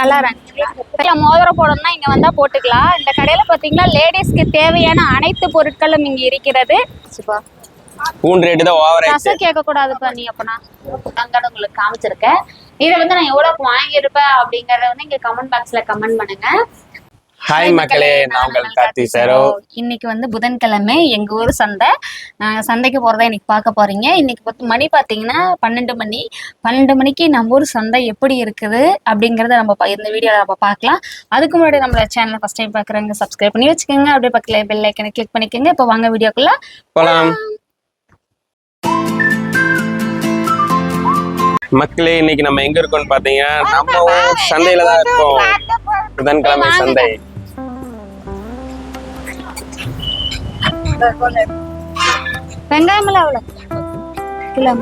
Colour மோதிரம் போடணும்னா இங்க வந்தா போட்டுக்கலாம். இந்த கடையில பாத்தீங்கன்னா லேடிஸ்க்கு தேவையான அனைத்து பொருட்களும் இங்க இருக்கிறது. சிப்பா. பூண்டு ரேட்டு தான் ஓவர் ஆயிடுச்சு. ரசம் கேட்க கூடாதுப்பா நீ அப்பனா அங்கன்னு உங்களுக்கு காமிச்சிருக்கேன். இதை வந்து நான் எவ்வளவுக்கு வாங்கியிருப்பேன் அப்படிங்கறத வந்து இங்க கமெண்ட் பாக்ஸ்ல கமெண்ட் பண்ணுங்க. ஹாய் மக்களே நான் உங்கள் கார்த்தி சாரோ. இன்னைக்கு வந்து புதன்கிழமை எங்க ஊர் சந்தை. சந்தைக்கு போறதா இன்னைக்கு பார்க்க போறீங்க. இன்னைக்கு பத்து மணி பாத்தீங்கன்னா பன்னெண்டு மணி. பன்னெண்டு மணிக்கு நம்ம ஊர் சந்தை எப்படி இருக்குது அப்படிங்கறத நம்ம இந்த வீடியோல நம்ம பார்க்கலாம். அதுக்கு முன்னாடி நம்ம சேனல் ஃபர்ஸ்ட் டைம் பாக்குறவங்க சப்ஸ்கிரைப் பண்ணி வச்சுக்கோங்க. அப்படியே பக்கத்துல பெல் ஐக்கனை கிளிக் பண்ணிக்கோங்க. இப்போ வாங்க வீடியோக்குள்ள போலாம். மக்களே இன்னைக்கு நம்ம எங்க இருக்கோம்னு பாத்தீங்கன்னா நம்ம சந்தையில தான் இருக்கோம். புதன்கிழமை சந்தை. வெங்காயம் எல்லாம் கிலோ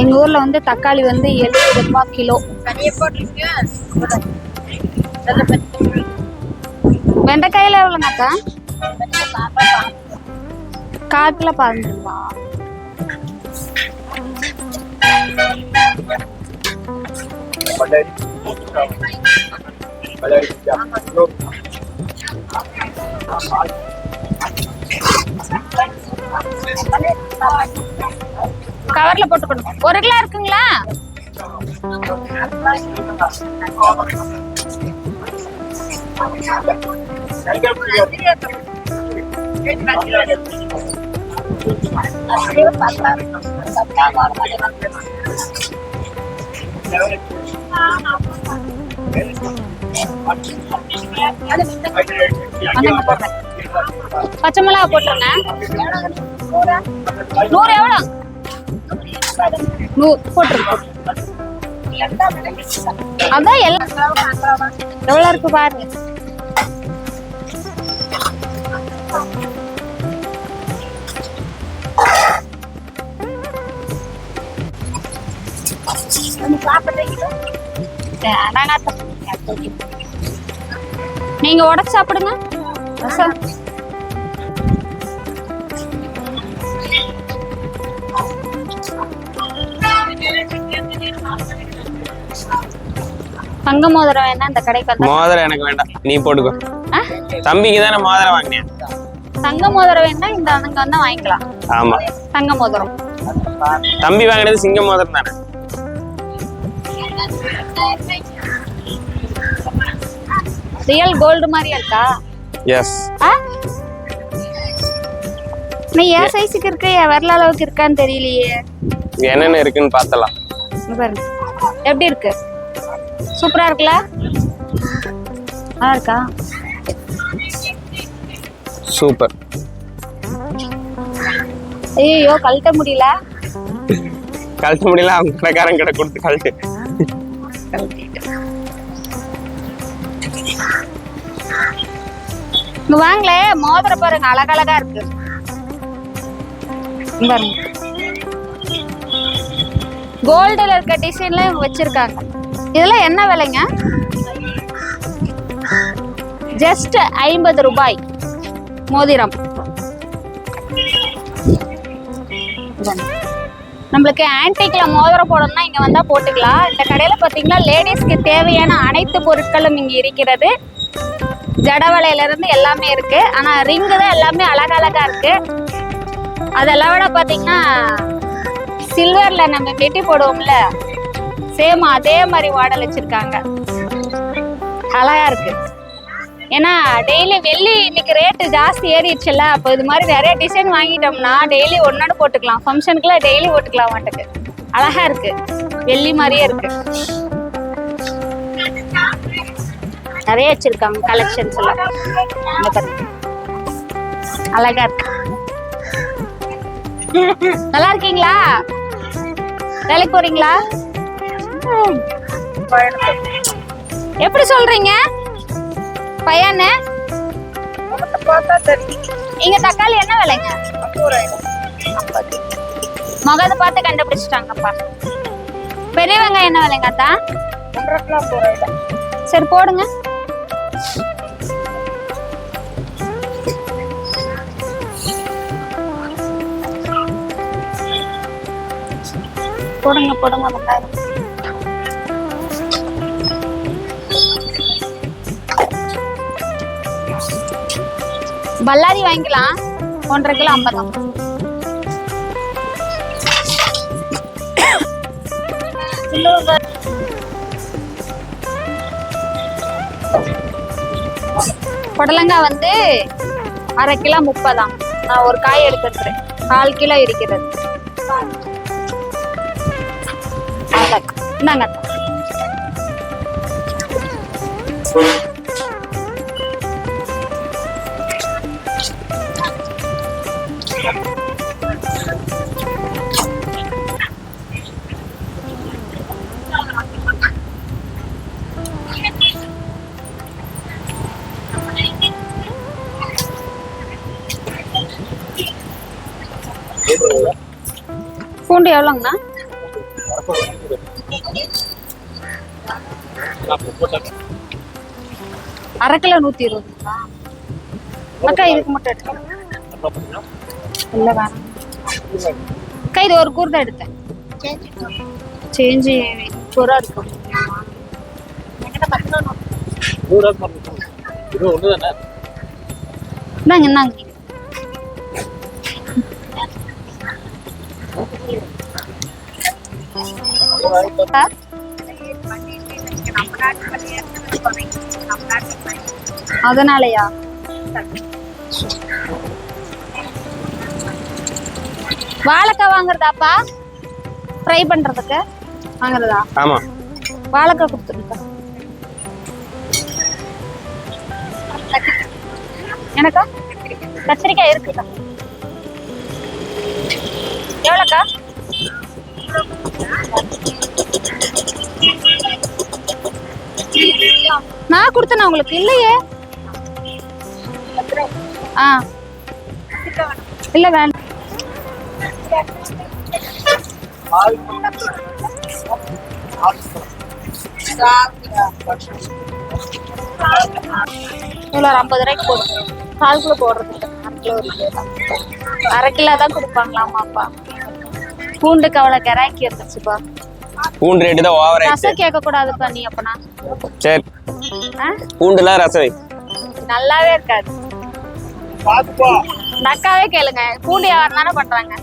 எங்க ஊர்ல வந்து தக்காளி வந்து எழுபது ரூபாய் கிலோ. வெண்டைக்காயில எவ்வளோனாக்கா காட்டுல கிலோ பதினஞ்சு ரூபா. கவர்ல போட்டுக்கணும் ஒரு கிலோ இருக்குங்களா Thank you. பச்சை மிளகா போட்டுருங்க நூறு எவ்வளோ நூறு போட்டுருங்க அதான் எல்லாம் எவ்வளோ இருக்கு பாருங்க வேணாங்க. நீங்க உடச்சு சாப்பிடுங்க. ரசம். தங்க மோதிரம் வேணா இந்த கடைக்கு மோதிரம் எனக்கு வேண்டாம். நீ போட்டுக்கோ? தம்பிக்கு தானே மோதிரம் வாங்கினேன். தங்க மோதிரம் வேணா இந்த அங்க வந்து வாங்கிக்கலாம். ஆமா. தங்க மோதிரம். தம்பி வாங்கினது சிங்க மோதிரம் தானே? ரியல் கோல்டு மாதிரியா இருக்கா? எஸ்? நீ ஏன் சைஸுக்கு இருக்கு என் விரல அளவுக்கு இருக்கான்னு தெரியலையே. என்னென்ன இருக்குன்னு பார்த்தலாம். பாருங்க. எப்படி இருக்கு? சூப்பரா இருக்குல்ல நல்லா இருக்கா? சூப்பர். ஐயோ கழட்ட முடியல. கழட்ட முடியல அவங்க கடைக்காரன் கிட்ட கொடுத்து கழட்டு. இங்க வாங்களே மோதிரம் பாருங்க அழகழகா இருக்கு. பாருங்க கோல்டுல இருக்க டிசைன்ல இவங்க வச்சிருக்காங்க. இதெல்லாம் என்ன விலைங்க? ஜஸ்ட் ஐம்பது ரூபாய். மோதிரம். நம்மளுக்கு ஆன்டிக்ல மோதிரம் போடணும்னா இங்க வந்தா போட்டுக்கலாம். இந்த கடையில பாத்தீங்கன்னா லேடிஸ்க்கு தேவையான அனைத்து பொருட்களும் இங்க இருக்கிறது. ஜடவளையில இருந்து எல்லாமே இருக்கு. ஆனா ரிங்கு தான் எல்லாமே அழகழகா இருக்கு. அதெல்லாம் விட பாத்தீங்கன்னா சில்வர்ல நம்ம நெட்டி போடுவோம்ல சேம் அதே மாதிரி மாடல் வச்சிருக்காங்க. அழகா இருக்கு. ஏன்னா டெய்லி வெள்ளி இன்னைக்கு ரேட்டு ஜாஸ்தி ஏறிடுச்சுல்ல அப்போ இது மாதிரி நிறைய டிசைன் வாங்கிட்டோம்னா டெய்லி ஒன்னொன்று போட்டுக்கலாம். ஃபங்க்ஷனுக்குலாம் டெய்லி போட்டுக்கலாம் மாட்டுக்கு. அழகா இருக்கு. வெள்ளி மாதிரியே இருக்கு. நிறைய வச்சிருக்காங்க கலெக்ஷன்ஸ் எல்லாம். அழகா இருக்கு. நல்லா இருக்கீங்களா? வேலைக்கு போறீங்களா? எப்படி சொல்றீங்க? பையனு? இங்க தக்காளி என்ன விலைங்க? முகத்தை பார்த்து கண்டுபிடிச்சிட்டாங்கப்பா. பெரிய வெங்காயம் என்ன விலைங்க அதான் சரி போடுங்க. போடுங்க போடுங்க வெங்காயம் பல்லாரி வாங்கிக்கலாம். ஒன்றரை கிலோ ஐம்பதாம் புடலங்காய் வந்து அரை கிலோ முப்பதாம். நான் ஒரு காய் எடுத்துருக்கிறேன் கால் கிலோ இருக்கிறது. இந்தாங்க Thank you. பூண்டு எவ்வளோங்கண்ணா? அரை கிலோ நூத்தி இருபதுங்களா? அக்கா இதுக்கு மட்டும் எடுத்துக்கலாம் இல்ல வேணாம். அக்கா இது ஒரு கூர்தான் எடுத்தேன். சேஞ்சு சோறா இருக்கும் இந்தாங்க இந்தாங்க. அதனாலயா? வாழைக்காய் வாங்குறதாப்பா? ஃப்ரை பண்றதுக்கு? வாங்குறதா? ஆமா. வாழைக்காய் கொடுத்துருக்கா. எனக்கா? கத்திரிக்காய் இருக்குக்கா. எவ்வளோக்கா? நான் கொடுத்தேனா உங்களுக்கு? இல்லையே. ஆ. இல்ல வேண்டாம் இவ்வளோ ஐம்பது ரூபாய்க்கு போடுங்க. கால் கிலோ போடுறது அரை கிலோ தான் அரை கிலோ தான் கொடுப்பாங்களாமாப்பா பூண்டுக்கு அவ்வளோ கிராக்கி இருந்துச்சுப்பா பூண்டு ரேட்டு தான் ஓவர் ஆயிடுச்சு. ரசம் கேட்க கூடாதுப்பா நீ அப்பனா. சரி? பூண்டுலாம் ரசம் வை. நல்லாவே இருக்காது. இந்த அக்காவே கேளுங்க. பூண்டு வியாபாரம் தானே பண்றாங்க.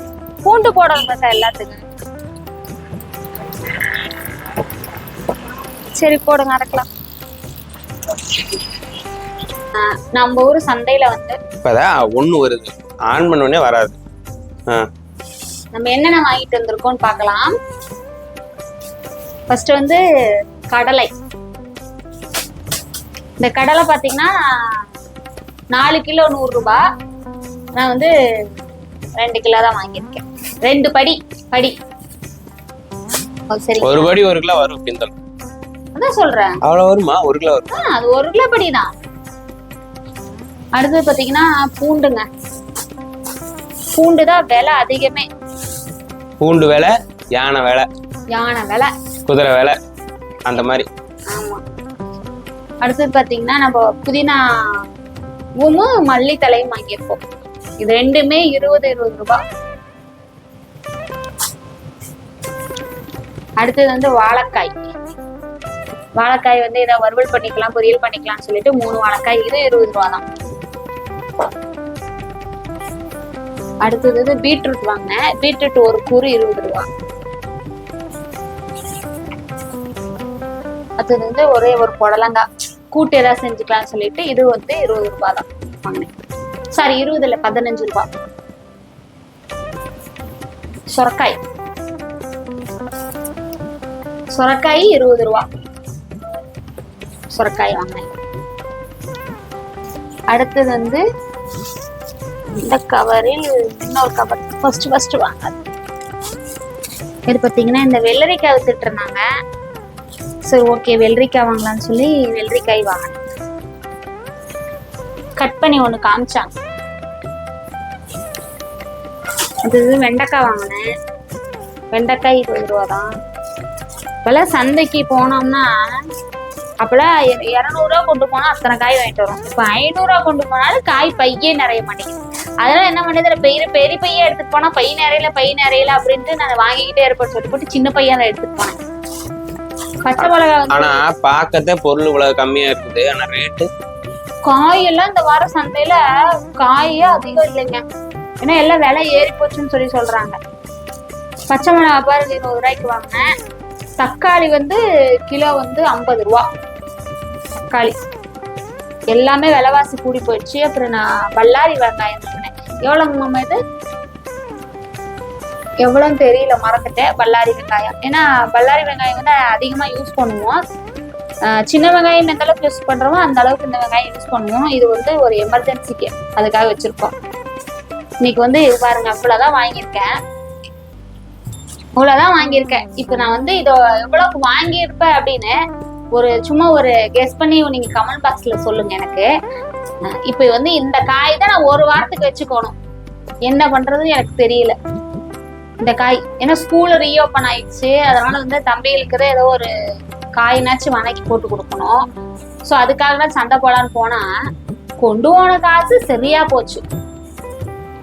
பூண்டு போடணும் சார் எல்லாத்துக்கும்? சரி போடுங்க அரைக்கலாம். நம்ம ஊர் சந்தையில வந்து இப்பதான் ஒண்ணு வருது. ஆன் பண்ண உடனே வராது. ஆ. நம்ம என்னென்ன வாங்கிட்டு வந்திருக்கோம்னு பார்க்கலாம். ஃபர்ஸ்ட் வந்து கடலை. இந்த கடலை பார்த்தீங்கன்னா நாலு கிலோ நூறு ரூபாய் நான் வந்து ரெண்டு கிலோ தான் வாங்கியிருக்கேன். ரெண்டு படி படி. சரி. ஒரு படி ஒரு கிலோ வரும் பிந்தல் அதான் சொல்றேன். அவ்வளவு வருமா? ஒரு கிலோ வரும்? அது ஒரு கிலோ படி தான். அடுத்தது பார்த்தீங்கன்னா பூண்டுங்க. பூண்டு தான் விலை அதிகமே. பூண்டு விலை யானை விலை யானை விலை. குதிரை விலை அந்த மாதிரி. அடுத்தது பாத்தீங்கன்னா நம்ம புதினா பூமு மல்லி தலையும் வாங்கியிருப்போம். இது ரெண்டுமே இருபது இருபது ரூபாய் அடுத்தது வந்து வாழைக்காய். வாழைக்காய் வந்து ஏதாவது வறுவல் பண்ணிக்கலாம் பொரியல் பண்ணிக்கலாம்னு சொல்லிட்டு மூணு வாழைக்காய் இது இருபது ரூபா தான் அடுத்தது வந்து பீட்ரூட் வாங்கினேன் பீட்ரூட் ஒரு கூறு இருபது ரூபா. அடுத்தது வந்து ஒரே ஒரு புடலங்காய் கூட்டு ஏதாவது செஞ்சுக்கலாம்னு சொல்லிட்டு இது வந்து இருபது ரூபா தான் வாங்கினேன். சாரி இருபது இல்லை பதினஞ்சு ரூபா. சொரக்காய். சொரக்காய் இருபது ரூபா. சொரக்காய் வாங்கினேன். அடுத்தது வந்து இந்த கவரில் இன்னொரு கவர் ஃபர்ஸ்ட் ஃபர்ஸ்ட் வாங்க. இது பார்த்தீங்கன்னா இந்த வெள்ளரிக்காய் வித்துட்டு இருந்தாங்க. சரி ஓகே வெள்ளரிக்காய் வாங்கலாம்னு சொல்லி வெள்ளரிக்காய் வாங்கினேன். கட் பண்ணி ஒன்று காமிச்சாங்க. அது வெண்டைக்காய் வாங்கினேன். வெண்டைக்காய் இருபது ரூபா தான். இப்போல்லாம் சந்தைக்கு போனோம்னா அப்போல்லாம் இரநூறுவா கொண்டு போனால் அத்தனை காய் வாங்கிட்டு வரும் இப்போ ஐநூறுரூவா கொண்டு போனாலும் காய் பையே நிறைய மாட்டேங்குது. அதெல்லாம் என்ன பண்ணுறது பெரிய பெரிய பையன் எடுத்துட்டு போனா பை நிறையல பை நிறையல அப்படின்ட்டு நான் வாங்கிக்கிட்டே இருப்பேன் சொல்லிட்டு போட்டு சின்ன பையன் எடுத்துட்டு போனேன். பச்சை மிளகா வந்து ஆனா பார்க்கத்தே பொருள் இவ்வளவு கம்மியா இருக்குது. ஆனா ரேட்டு காயெல்லாம் இந்த வார சந்தையில காயே அதிகம் இல்லைங்க. ஏன்னா எல்லாம் விலை ஏறி போச்சுன்னு சொல்லி சொல்றாங்க. பச்சை மிளகா பாருங்க இருபது ரூபாய்க்கு வாங்கினேன். தக்காளி வந்து கிலோ வந்து ஐம்பது ரூபா. தக்காளி. எல்லாமே விலைவாசி கூடி போயிடுச்சு. அப்புறம் நான் பல்லாரி வெங்காயம் எவ்வளோங்க மாமா இது? எவ்வளோன்னு தெரியல மறந்துட்டேன். பல்லாரி வெங்காயம். ஏன்னா பல்லாரி வெங்காயம் வந்து அதிகமாக யூஸ் பண்ணுவோம். சின்ன வெங்காயம் எந்த அளவுக்கு யூஸ் பண்ணுறோமோ அந்த அளவுக்கு இந்த வெங்காயம் யூஸ் பண்ணுவோம். இது வந்து ஒரு எமர்ஜென்சிக்கு அதுக்காக வச்சுருக்கோம். இன்னைக்கு வந்து இது பாருங்க அவ்வளோதான் வாங்கியிருக்கேன். இவ்வளோதான் வாங்கியிருக்கேன். இப்போ நான் வந்து இதோ எவ்வளோக்கு வாங்கியிருப்பேன் அப்படின்னு ஒரு சும்மா ஒரு கெஸ் பண்ணி நீங்க கமெண்ட் பாக்ஸ்ல சொல்லுங்க எனக்கு. இப்ப இப்போ வந்து இந்த காய் தான் நான் ஒரு வாரத்துக்கு வச்சுக்கணும். என்ன பண்றதுன்னு எனக்கு தெரியல. இந்த காய் ஏன்னா ஸ்கூல் ரீஓப்பன் ஆயிடுச்சு. அதனால வந்து தம்பிகளுக்கு ஏதோ ஒரு காயினாச்சும் வணக்கி போட்டு கொடுக்கணும். ஸோ அதுக்காக தான் சண்டை போடான்னு போனா கொண்டு போன காசு சரியா போச்சு.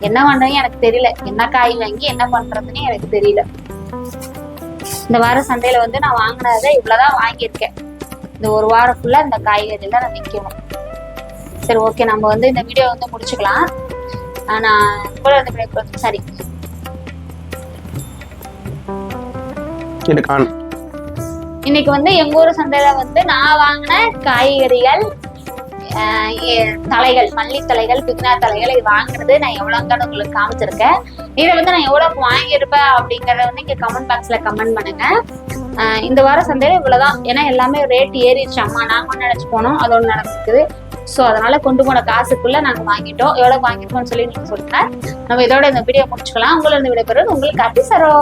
என்ன பண்றீங்க எனக்கு தெரியல. என்ன காய் வாங்கி என்ன பண்றதுன்னு எனக்கு தெரியல. இந்த வார சந்தையில வந்து நான் வாங்கினதை இவ்வளவுதான் வாங்கியிருக்கேன். இந்த ஒரு வாரம் ஃபுல்லா இந்த காய்கறிலாம் நான் விற்கணும் சரி ஓகே நம்ம வந்து இந்த வீடியோ வந்து முடிச்சுக்கலாம். நான் கூட வந்து சரி இன்னைக்கு வந்து எங்க ஊர் சந்தையில வந்து நான் வாங்கின காய்கறிகள் தலைகள் மல்லி தலைகள் புதினா தலைகள் இது வாங்குறது நான் எவ்வளோங்கான உங்களுக்கு காமிச்சிருக்கேன். இதை வந்து நான் எவ்வளோக்கு வாங்கியிருப்பேன் அப்படிங்கறத வந்து இங்க கமெண்ட் பாக்ஸ்ல கமெண்ட் பண்ணுங்க. இந்த வார சந்தையில இவ்வளவுதான். ஏன்னா எல்லாமே ரேட் ஏறிடுச்சு. அம்மா நாங்க ஒண்ணு நினைச்சு போனோம். அது ஒன்று நடந்துருக்குது ஸோ அதனால கொண்டு போன காசுக்குள்ள நாங்க வாங்கிட்டோம். எவ்வளவு வாங்கிருக்கோம்னு சொல்லி நீங்க சொல்லுங்க. நம்ம இதோட இந்த வீடியோ முடிச்சுக்கலாம். உங்களை இந்த விடைபெறுவது உங்களுக்கு அப்படி சரோ.